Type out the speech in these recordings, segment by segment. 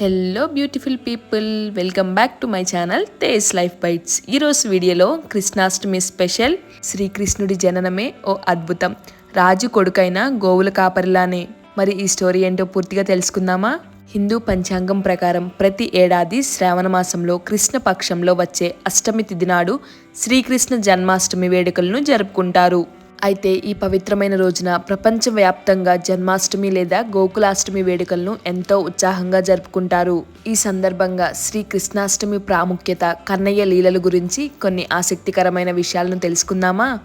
Hello beautiful people welcome back to my channel Tej life bytes ఈరోజు వీడియోలో Krishnashtami special శ్రీకృష్ణుడి జననమే ఓ అద్భుతం. రాజు కొడుకైన గోవుల కాపరిలానే. మరి ఈ స్టోరీ ఏంటో పూర్తిగా తెలుసుకుందామా? హిందూ పంచాంగం ప్రకారం ప్రతి ఏడాది శ్రావణ మాసంలో కృష్ణ పక్షంలో వచ్చే అష్టమి తిథి నాడు శ్రీకృష్ణ జన్మాష్టమి వేడుకలను జరుపుకుంటారు. అయితే ఈ పవిత్రమైన రోజున ప్రపంచవ్యాప్తంగా జన్మాష్టమి లేదా గోకులాష్టమి వేడుకలను ఎంతో ఉత్సాహంగా జరుపుకుంటారు. ఈ సందర్భంగా శ్రీ కృష్ణాష్టమి ప్రాముఖ్యత కన్నయ్య లీలల గురించి కొన్ని ఆసక్తికరమైన విషయాలను తెలుసుకుందామా?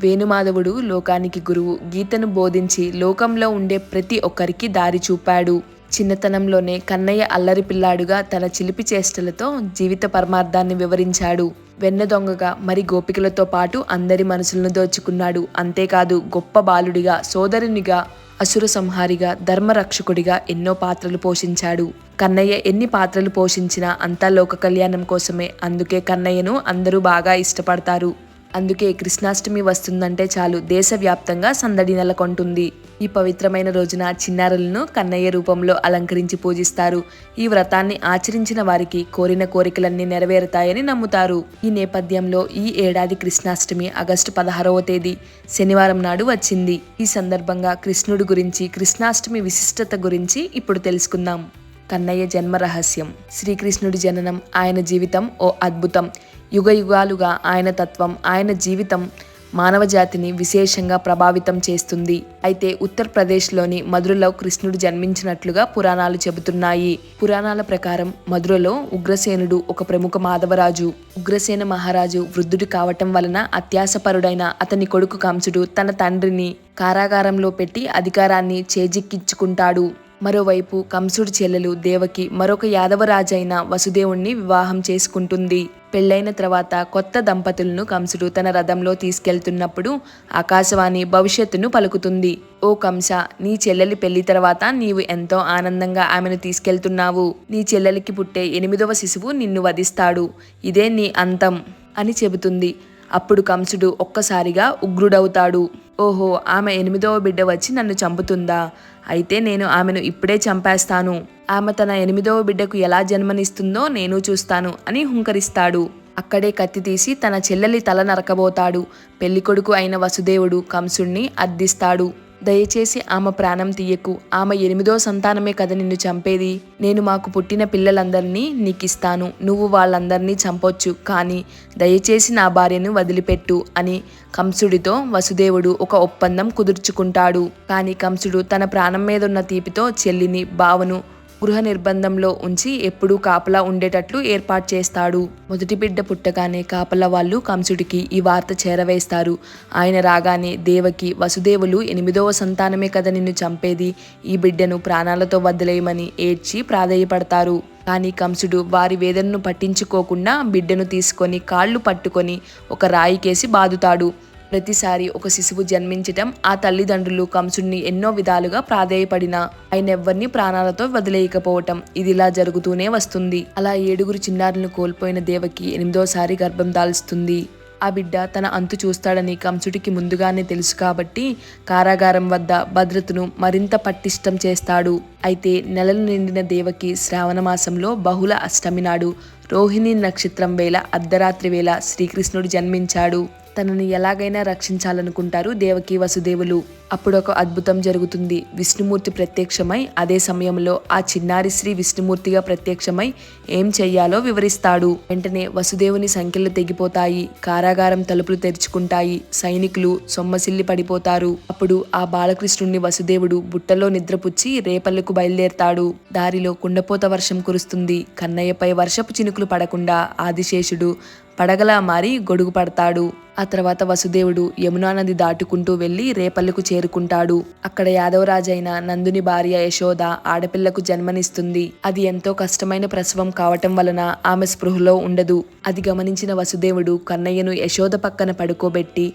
వేణుమాధవుడు లోకానికి గురువు గీతను బోధించి లోకంలో ఉండే ప్రతి ఒక్కరికి దారి చూపాడు. చిన్నతనంలోనే కన్నయ్య అల్లరి పిల్లాడుగా తన చిలిపి చేష్టలతో జీవిత పరమార్థాన్ని వివరించాడు. వెన్న దొంగగా మరి గోపికలతో పాటు అందరి మనసులను దోచుకున్నాడు. అంతేకాదు గొప్ప బాలుడిగా సోదరునిగా అసుర సంహారిగా ధర్మరక్షకుడిగా ఎన్నో పాత్రలు పోషించాడు. కన్నయ్య ఎన్ని పాత్రలు పోషించినా అంతా లోక కళ్యాణం కోసమే. అందుకే కన్నయ్యను అందరూ బాగా ఇష్టపడతారు. అందుకే కృష్ణాష్టమి వస్తుందంటే చాలు దేశవ్యాప్తంగా సందడి నెలకొంటుంది. ఈ పవిత్రమైన రోజున చిన్నారులను కన్నయ్య రూపంలో అలంకరించి పూజిస్తారు. ఈ వ్రతాన్ని ఆచరించిన వారికి కోరిన కోరికలన్నీ నెరవేరుతాయని నమ్ముతారు. ఈ నేపథ్యంలో ఈ ఏడాది కృష్ణాష్టమి ఆగస్టు పదహారవ తేదీ శనివారం నాడు వచ్చింది. ఈ సందర్భంగా కృష్ణుడి గురించి కృష్ణాష్టమి విశిష్టత గురించి ఇప్పుడు తెలుసుకుందాం. కన్నయ్య జన్మ రహస్యం. శ్రీకృష్ణుడి జననం ఆయన జీవితం ఓ అద్భుతం. యుగ యుగాలుగా ఆయన తత్వం ఆయన జీవితం మానవ జాతిని విశేషంగా ప్రభావితం చేస్తుంది. అయితే ఉత్తరప్రదేశ్లోని మధురలో కృష్ణుడు జన్మించినట్లుగా పురాణాలు చెబుతున్నాయి. పురాణాల ప్రకారం మధురలో ఉగ్రసేనుడు ఒక ప్రముఖ మాధవరాజు. ఉగ్రసేన మహారాజు వృద్ధుడు కావటం వలన అత్యాసపరుడైన అతని కొడుకు కంసుడు తన తండ్రిని కారాగారంలో పెట్టి అధికారాన్ని చేజిక్కించుకుంటాడు. మరోవైపు కంసుడి చెల్లెలు దేవకి మరొక యాదవరాజైన వసుదేవుణ్ణి వివాహం చేసుకుంటుంది. పెళ్ళైన తర్వాత కొత్త దంపతులను కంసుడు తన రథంలో తీసుకెళ్తున్నప్పుడు ఆకాశవాణి భవిష్యత్తును పలుకుతుంది. ఓ కంస నీ చెల్లెలి పెళ్ళి తర్వాత నీవు ఎంతో ఆనందంగా ఆమెను తీసుకెళ్తున్నావు. నీ చెల్లెలికి పుట్టే ఎనిమిదవ శిశువు నిన్ను వధిస్తాడు. ఇదే నీ అంతం అని చెబుతుంది. అప్పుడు కంసుడు ఒక్కసారిగా ఉగ్రుడవుతాడు. ఓహో ఆమె ఎనిమిదవ బిడ్డ వచ్చి నన్ను చంపుతుందా? అయితే నేను ఆమెను ఇప్పుడే చంపేస్తాను. ఆమె తన ఎనిమిదవ బిడ్డకు ఎలా జన్మనిస్తుందో నేను చూస్తాను అని హుంకరిస్తాడు. అక్కడే కత్తి తీసి తన చెల్లెలి తల నరకబోతాడు. పెళ్ళికొడుకు అయిన వసుదేవుడు కంసుణ్ణి అద్దిస్తాడు. దయచేసి ఆమె ప్రాణం తీయకు. ఆమె ఎనిమిదో సంతానమే కదా నిన్ను చంపేది. నేను మాకు పుట్టిన పిల్లలందరినీ నీకిస్తాను. నువ్వు వాళ్ళందరినీ చంపొచ్చు. కానీ దయచేసి నా భార్యను వదిలిపెట్టు అని కంసుడితో వసుదేవుడు ఒక ఒప్పందం కుదుర్చుకుంటాడు. కానీ కంసుడు తన ప్రాణం మీదున్న తీపితో చెల్లిని బావను గృహ నిర్బంధంలో ఉంచి ఎప్పుడూ కాపలా ఉండేటట్లు ఏర్పాటు చేస్తాడు. మొదటి బిడ్డ పుట్టగానే కాపలా వాళ్ళు కంసుడికి ఈ వార్త చేరవేస్తారు. ఆయన రాగానే దేవకి వసుదేవులు ఎనిమిదవ సంతానమే కదా నిన్ను చంపేది? ఈ బిడ్డను ప్రాణాలతో వదిలేయమని ఏడ్చి ప్రాధేయపడతారు. కానీ కంసుడు వారి వేదనను పట్టించుకోకుండా బిడ్డను తీసుకొని కాళ్ళు పట్టుకొని ఒక రాయికేసి బాదుతాడు. ప్రతిసారి ఒక శిశువు జన్మించటం ఆ తల్లిదండ్రులు కంసుడిని ఎన్నో విధాలుగా ప్రాధేయపడినా ఆయన ఎవ్వరిని ప్రాణాలతో వదిలేయకపోవటం ఇదిలా జరుగుతూనే వస్తుంది. అలా ఏడుగురు చిన్నారులను కోల్పోయిన దేవకి ఎనిమిదోసారి గర్భం దాల్స్తుంది ఆ బిడ్డ తన అంతు చూస్తాడని కంసుడికి ముందుగానే తెలుసు కాబట్టి కారాగారం వద్ద భద్రతను మరింత పటిష్టం చేస్తాడు. అయితే నెలలు నిండిన దేవకి శ్రావణ మాసంలో బహుళ అష్టమి నాడు రోహిణి నక్షత్రం వేళ అర్ధరాత్రి వేళ శ్రీకృష్ణుడు జన్మించాడు. తనని ఎలాగైనా రక్షించాలనుకుంటారు దేవకి వసుదేవులు. అప్పుడు ఒక అద్భుతం జరుగుతుంది. విష్ణుమూర్తి ప్రత్యక్షమై అదే సమయంలో ఆ చిన్నారి శ్రీ విష్ణుమూర్తిగా ప్రత్యక్షమై ఏం చెయ్యాలో వివరిస్తాడు. వెంటనే వసుదేవుని సంఖ్యలు తెగిపోతాయి. కారాగారం తలుపులు తెరుచుకుంటాయి. సైనికులు సొమ్మసిల్లి పడిపోతారు. అప్పుడు ఆ బాలకృష్ణుణ్ణి వసుదేవుడు బుట్టలో నిద్రపుచ్చి రేపల్లకు బయలుదేరతాడు. దారిలో కుండపోత వర్షం కురుస్తుంది. కన్నయ్యపై వర్షపు చినుకులు పడకుండా ఆదిశేషుడు పడగలా మారి గొడుగు పడతాడు. ఆ తర్వాత వసుదేవుడు యమునా నది దాటుకుంటూ వెళ్ళి రేపల్లకు చేరుకుంటాడు. అక్కడ యాదవరాజైన నందుని భార్య యశోద ఆడపిల్లకు జన్మనిస్తుంది. అది ఎంతో కష్టమైన ప్రసవం కావటం వలన ఆమె స్పృహలో ఉండదు. అది గమనించిన వసుదేవుడు కన్నయ్యను యశోద పక్కన పడుకోబెట్టి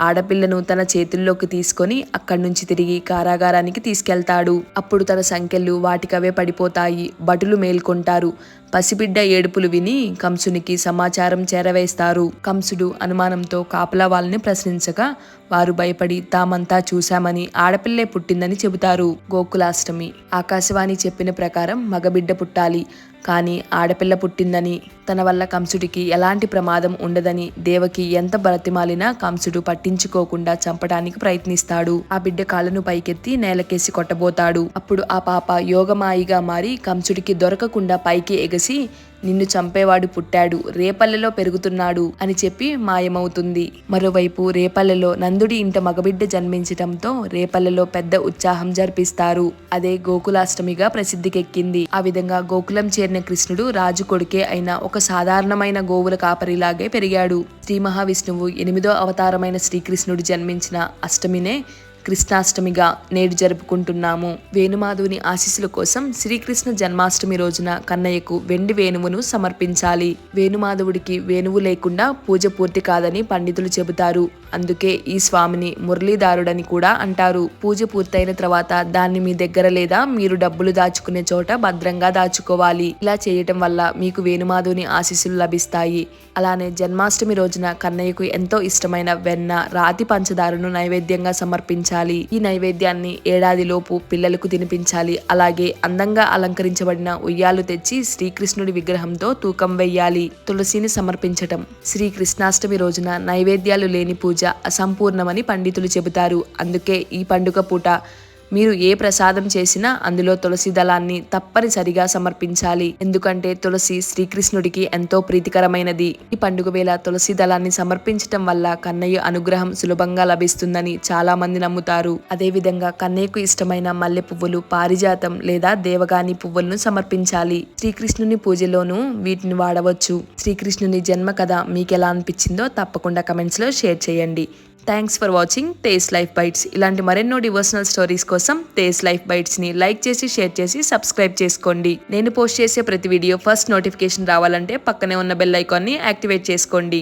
ఆడపిల్లను తన చేతుల్లోకి తీసుకొని అక్కడి నుంచి తిరిగి కారాగారానికి తీసుకెళ్తాడు. అప్పుడు తన సంఖ్యలు వాటికవే పడిపోతాయి. భటులు మేల్కొంటారు. పసిబిడ్డ ఏడుపులు విని కంసునికి సమాచారం చేరవేస్తారు. కంసుడు అనుమానంతో కాపలా వాళ్ళని ప్రశ్నించగా వారు భయపడి తామంతా చూశామని ఆడపిల్లే పుట్టిందని చెబుతారు. గోకులాష్టమి. ఆకాశవాణి చెప్పిన ప్రకారం మగబిడ్డ పుట్టాలి. కానీ ఆడపిల్ల పుట్టిందని తన వల్ల కంసుడికి ఎలాంటి ప్రమాదం ఉండదని దేవకి ఎంత బ్రతిమాలినా కంసుడు పట్టించుకోకుండా చంపడానికి ప్రయత్నిస్తాడు. ఆ బిడ్డ కాళ్ళను పైకెత్తి నేలకేసి కొట్టబోతాడు. అప్పుడు ఆ పాప యోగమాయిగా మారి కంసుడికి దొరకకుండా పైకి ఎగసి నిన్ను చంపేవాడు పుట్టాడు రేపల్లెలో పెరుగుతున్నాడు అని చెప్పి మాయమవుతుంది. మరోవైపు రేపల్లెలో నందుడి ఇంట మగబిడ్డ జన్మించటంతో రేపల్లెలో పెద్ద ఉత్సాహం జరిపిస్తారు. అదే గోకులాష్టమిగా ప్రసిద్ధికెక్కింది. ఆ విధంగా గోకులం చేరిన కృష్ణుడు రాజు కొడుకే అయిన ఒక సాధారణమైన గోవుల కాపరిలాగే పెరిగాడు. శ్రీ మహావిష్ణువు ఎనిమిదో అవతారమైన శ్రీకృష్ణుడు జన్మించిన అష్టమినే కృష్ణాష్టమిగా నేడు జరుపుకుంటున్నాము. వేణుమాధవుని ఆశీస్సుల కోసం శ్రీకృష్ణ జన్మాష్టమి రోజున కన్నయ్యకు వెండి వేణువును సమర్పించాలి. వేణుమాధవుడికి వేణువు లేకుండా పూజ పూర్తి కాదని పండితులు చెబుతారు. అందుకే ఈ స్వామిని మురళీదారుడని కూడా అంటారు. పూజ పూర్తయిన తర్వాత దాన్ని మీ దగ్గర లేదా మీరు డబ్బులు దాచుకునే చోట భద్రంగా దాచుకోవాలి. ఇలా చేయటం వల్ల మీకు వేణుమాధుని ఆశీస్సులు లభిస్తాయి. అలానే జన్మాష్టమి రోజున కన్నయ్యకు ఎంతో ఇష్టమైన వెన్న రాతి పంచదారను నైవేద్యంగా సమర్పించాలి. ఈ నైవేద్యాన్ని ఏడాదిలోపు పిల్లలకు తినిపించాలి. అలాగే అందంగా అలంకరించబడిన ఉయ్యాలు తెచ్చి శ్రీకృష్ణుడి విగ్రహంతో తూకం వెయ్యాలి తులసిని సమర్పించటం. శ్రీకృష్ణాష్టమి రోజున నైవేద్యాలు లేని పూజ అసంపూర్ణమని పండితులు చెబుతారు. అందుకే ఈ పండుగ పూట మీరు ఏ ప్రసాదం చేసినా అందులో తులసి దళాన్ని తప్పనిసరిగా సమర్పించాలి. ఎందుకంటే తులసి శ్రీకృష్ణుడికి ఎంతో ప్రీతికరమైనది. ఈ పండుగ వేళ తులసి దళాన్ని సమర్పించటం వల్ల కన్నయ్య అనుగ్రహం సులభంగా లభిస్తుందని చాలా మంది నమ్ముతారు. అదేవిధంగా కన్నయ్యకు ఇష్టమైన మల్లె పువ్వులు పారిజాతం లేదా దేవగాని పువ్వులను సమర్పించాలి. శ్రీకృష్ణుని పూజలోనూ వీటిని వాడవచ్చు. శ్రీకృష్ణుని జన్మ కథ మీకు ఎలా అనిపించిందో తప్పకుండా కమెంట్స్లో షేర్ చేయండి. Thanks for watching Tej life bytes ఇలాంటి మరెన్నో డివోషనల్ స్టోరీస్ కోసం తేజ్ లైఫ్ బైట్స్ని లైక్ చేసి షేర్ చేసి సబ్స్క్రైబ్ చేసుకోండి. నేను పోస్ట్ చేసే ప్రతి వీడియో ఫస్ట్ నోటిఫికేషన్ రావాలంటే పక్కనే ఉన్న బెల్ ఐకాన్ని యాక్టివేట్ చేసుకోండి.